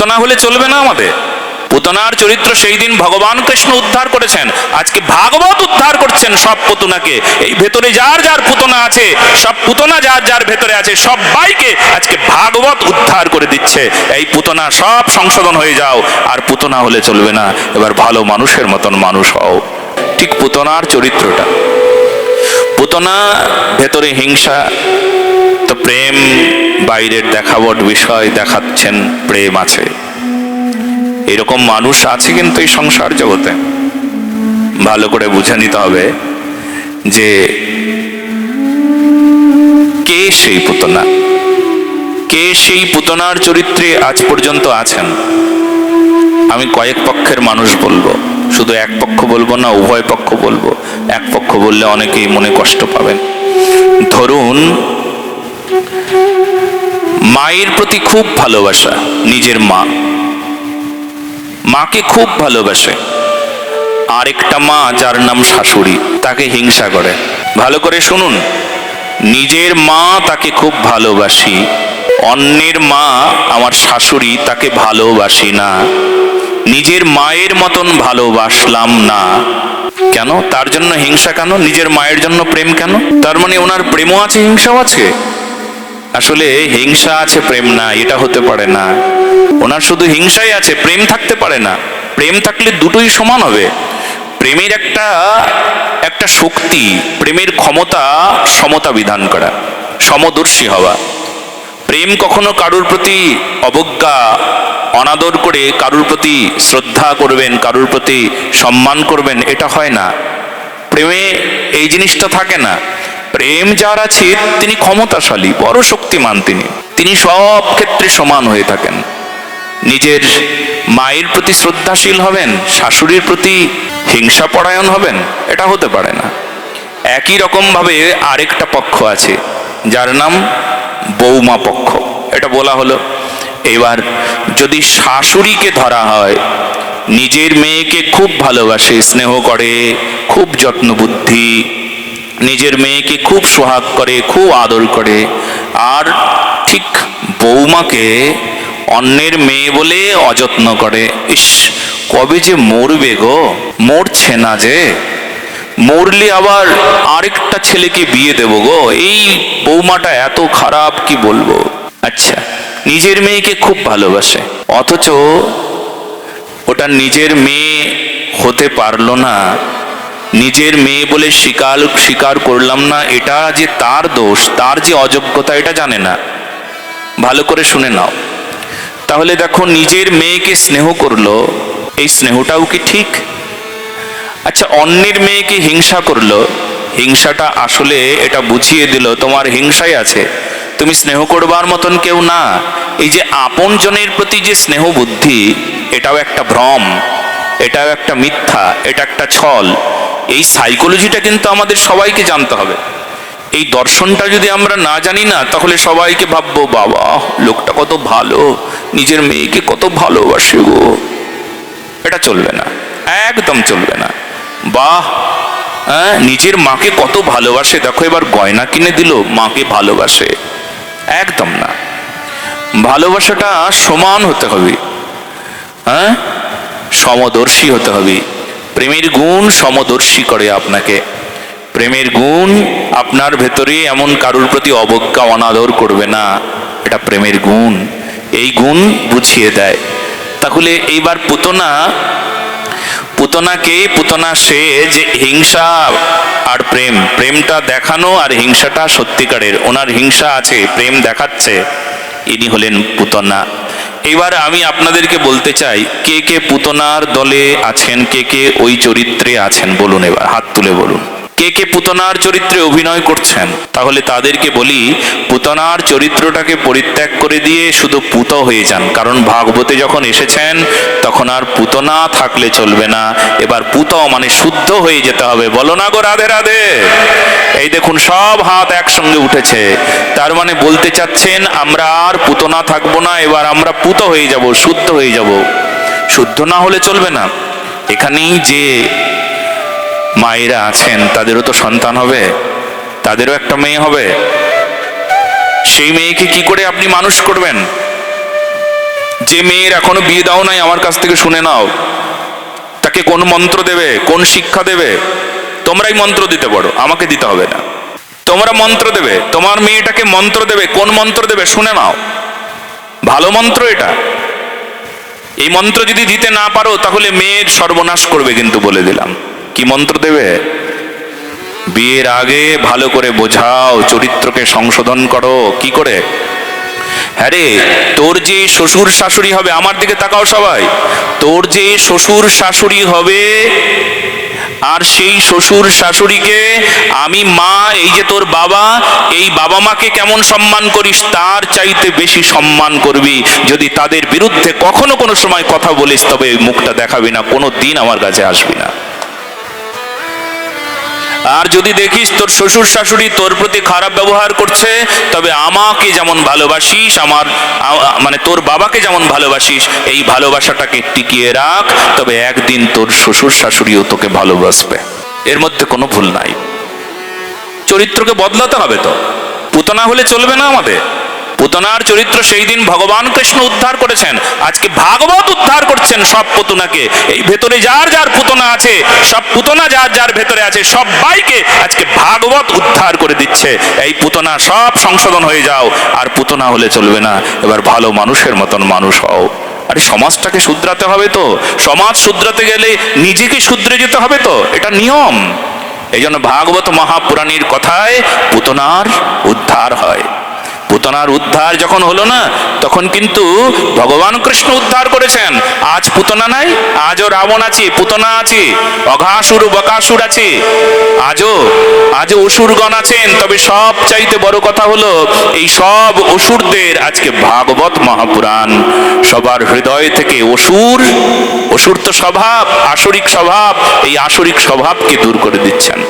পুতনা হলে চলবে না আমাদের। পুতনার চরিত্র সেই দিন ভগবান কৃষ্ণ উদ্ধার করেছেন। আজকে ভাগবত উদ্ধার করছেন সব পুতনাকে। এই ভেতরে যার যার পুতনা আছে, সব পুতনা যার যার ভেতরে আছে, সবাইকে আজকে ভাগবত উদ্ধার করে দিচ্ছে। এই পুতনা সব সংশোধন হয়ে যাও, আর পুতনা হলে চলবে না। এবার ভালো মানুষের মতন মানুষ হও। ঠিক পুতনার চরিত্রটা। পুতনা ভেতরে হিংসা, তো প্রেম বাইরের দেখাবট বিষয় দেখাচ্ছেন প্রেম আছে। এরকম মানুষ আছে কিন্তু এই সংসার জগতে। ভালো করে বুঝে নিতে হবে যে কে সেই পুতনা? কে সেই পুতনার চরিত্রে আজ পর্যন্ত আছেন? আমি কয়েক পক্ষের মানুষ বলব। শুধু এক পক্ষ বলব না, উভয় পক্ষ বলব। এক পক্ষ বললে অনেকেই মনে কষ্ট পাবেন। ধরুন মায়ের প্রতি খুব ভালোবাসা, নিজের মা। মাকে খুব ভালোবাসে। আরেকটা মা যার নাম শাশুড়ি, তাকে হিংসা করে। ভালো করে শুনুন। নিজের মা তাকে খুব ভালোবাসি, অন্যের মা আমার শাশুড়ি তাকে ভালোবাসি না। নিজের মায়ের মতন ভালোবাসলাম না। কেন? তার জন্য হিংসা কেন? নিজের মায়ের জন্য প্রেম কেন? তার মানে ওনার প্রেমও আছে, হিংসাও আছে। আসলে হিংসা আছে, প্রেম না এটা হতে পারে না। ওনার শুধু হিংসাই আছে, প্রেম থাকতে পারে না। প্রেম থাকলে দুটোই সমান হবে। প্রেমের একটা একটা শক্তি, প্রেমের ক্ষমতা সমতা বিধান করা, সমদর্শী হওয়া। প্রেম কখনো কারুর প্রতি অবজ্ঞা, অনাদর করে কারুর প্রতি শ্রদ্ধা করবেন, কারুর প্রতি সম্মান করবেন, এটা হয় না। প্রেমে এই জিনিসটা থাকে না। প্রেম যার আছে, তিনি ক্ষমতাশালী, বড় শক্তিমান তিনি। তিনি সব ক্ষেত্রে সমান হয়ে থাকেন। নিজের মায়ের প্রতি শ্রদ্ধাশীল হবেন, শাশুড়ির প্রতি হিংসা পরায়ণ হবেন, এটা হতে পারে না। একই রকমভাবে আরেকটা পক্ষ আছে, যার নাম বৌমা পক্ষ। এটা বলা হলো। এবার যদি শাশুড়িকে ধরা হয়, নিজের মেয়েকে খুব ভালোবাসে, স্নেহ করে, খুব যত্ন বুদ্ধি নিজের মেয়েকে খুব সোহাগ করে, খুব আদর করে। আর ঠিক বৌমাকে অন্যের মেয়ে বলে অযত্ন করে। ইস, কবে যে মরবে গো? মরছে না যে। মরলে আবার আরেকটা ছেলেকে বিয়ে দেবো গো? এই বৌমাটা এত খারাপ, কি বলব? আচ্ছা নিজের মেয়েকে খুব ভালোবাসে। অথচ ওটা নিজের মেয়ে হতে পারল না। নিজের মেয়ে বলে স্বীকার স্বীকার করলাম না, এটা যে তার দোষ, তার যে অযোগ্যতা, এটা জানে না। ভালো করে শুনে নাও। তাহলে দেখো, নিজের মেয়েকে স্নেহ করল, এই স্নেহটাও কি ঠিক? আচ্ছা অন্যের মেয়েকে হিংসা করল, হিংসাটা আসলে এটা বুঝিয়ে দিল, তোমার হিংসাই আছে। তুমি স্নেহ করবার মতন কেউ না। এই যে আপনজনের প্রতি যে স্নেহ বুদ্ধি, এটাও একটা ভ্রম, এটাও একটা মিথ্যা, এটা একটা ছল। এই সাইকোলজিটা কিন্তু আমাদের সবাইকে জানতে হবে। এই দর্শনটা যদি আমরা না জানি না, তাহলে সবাইকে ভাববো, বাবা, লোকটা কত ভালো, নিজের মেয়েকে কত ভালোবাসে গো। এটা চলবে না, একদম চলবে না। বাহ হ্যাঁ নিজের মাকে কত ভালোবাসে। দেখো, এবার গয়না কিনে দিল, মাকে ভালোবাসে। একদম না। ভালোবাসাটা সমান হতে হবে হ্যাঁ সমদর্শী হতে হবে। প্রেমের গুণ সমদর্শী করে আপনাকে। প্রেমের গুণ আপনার ভেতরে এমন কারুর প্রতি অবজ্ঞা, অনাদর করবে না। এটা প্রেমের গুণ। এই গুণ বুঝিয়ে দেয়। তাহলে এইবার পুতনা, পুতনাকে পুতনা সে যে হিংসা আর প্রেম, প্রেমটা দেখানো আর হিংসাটা সত্যিকারের, ওনার হিংসা আছে, প্রেম দেখাচ্ছে, ইনি হলেন পুতনা। এবার আমি আপনাদেরকে বলতে চাই, কে কে পুতনার দলে আছেন, কে কে ওই চরিত্রে আছেন, বলুন এবার, হাত তুলে বলুন। কে কে পুতনার চরিত্রে অভিনয় করছেন, তাহলে তাদেরকে বলি, পুতনার চরিত্রটাকে পরিত্যাগ করে দিয়ে শুধু পুত হয়ে যান। কারণ ভাগবতে যখন এসেছেন, তখন আর পুতনা থাকলে চলবে না। এবার পুত মানে শুদ্ধ হয়ে যেতে হবে। বলো না গো রাধে রাধে। এই দেখুন, সব হাত একসঙ্গে উঠেছে। তার মানে বলতে চাচ্ছেন, আমরা আর পুতনা থাকব না, এবার আমরা পুত হয়ে যাব, শুদ্ধ হয়ে যাব। শুদ্ধ না হলে চলবে না। এখানেই যে মায়েরা আছেন, তাদেরও তো সন্তান হবে, তাদেরও একটা মেয়ে হবে। সেই মেয়েকে কি করে আপনি মানুষ করবেন? যে মেয়ের এখনও বিয়ে দাও নাই, আমার কাছ থেকে শুনে নাও। তাকে কোন মন্ত্র দেবে, কোন শিক্ষা দেবে? তোমরাই মন্ত্র দিতে পারো, আমাকে দিতে হবে না। তোমরা মন্ত্র দেবে, তোমার মেয়েটাকে মন্ত্র দেবে, কোন মন্ত্র দেবে শুনে নাও। ভালো মন্ত্র এটা। এই মন্ত্র যদি দিতে না পারো, তাহলে মেয়ের সর্বনাশ করবে কিন্তু বলে দিলাম। কি মন্ত্র দেবে? বিয়ের আগে ভালো করে বোঝাও, চরিত্রকে সংশোধন করো। কি করে? হ্যাঁ রে, তোর যে শ্বশুর শাশুড়ি হবে, আমার দিকে তাকাও সবাই। তোর যে শ্বশুর শাশুড়ি হবে, আর সেই শ্বশুর শাশুড়িকে আমি মা, এই যে তোর বাবা, এই বাবা মাকে কেমন সম্মান করিস, তার চাইতে বেশি সম্মান করবি। যদি তাদের বিরুদ্ধে কখনো কোনো সময় কথা বলিস, তবে মুখটা দেখাবি না, কোনো দিন আমার কাছে আসবি না। আর যদি দেখিস তোর শ্বশুর শাশুড়ি তোর প্রতি খারাপ ব্যবহার করছে, তবে আমাকে যেমন ভালোবাসিস, আমার মানে তোর বাবাকে যেমন ভালোবাসিস, এই ভালোবাসাটাকে টিকিয়ে রাখ, তবে একদিন তোর শ্বশুর শাশুড়িও তোকে ভালোবাসবে। এর মধ্যে কোনো ভুল নাই। চরিত্রকে বদলাতে হবে তো। পুতনা হলে চলবে না আমাদের। পুতনার চরিত্র সেই দিন ভগবান কৃষ্ণ উদ্ধার করেছেন। আজকে ভাগবত উদ্ধার করছেন সব পুতনাকে। এই ভেতরে যার যার পুতনা আছে, সব পুতনা যার যার ভেতরে আছে, সবাইকে আজকে ভাগবত উদ্ধার করে দিচ্ছে। এই পুতনা সব সংশোধন হয়ে যাও, আর পুতনা হলে চলবে না। এবার ভালো মানুষের মতন মানুষ হও। আরে সমাজটাকে শুধরাতে হবে তো। সমাজ শুধরাতে গেলে নিজেকে শুধরে যেতে হবে তো। এটা নিয়ম। এই জন্য ভাগবত মহাপুরাণীর কথায় পুতনার উদ্ধার হয়। পুতনার উদ্ধার যখন হলো না, তখন কিন্তু ভগবান কৃষ্ণ উদ্ধার করেছেন। আজ পুতনা নাই, আজও রাবণ আছে, পুতনা আছে, অঘাসুর, বকাসুর আছে। আজও আজও অসুরগণ আছেন, তবে সব চাইতে বড় কথা হলো, এই সব অসুরদের আজকে ভাগবত মহাপুরাণ। সবার হৃদয় থেকে অসুর অসুর তো স্বভাব, আসরিক স্বভাব, এই আসরিক স্বভাবকে দূর করে দিচ্ছেন।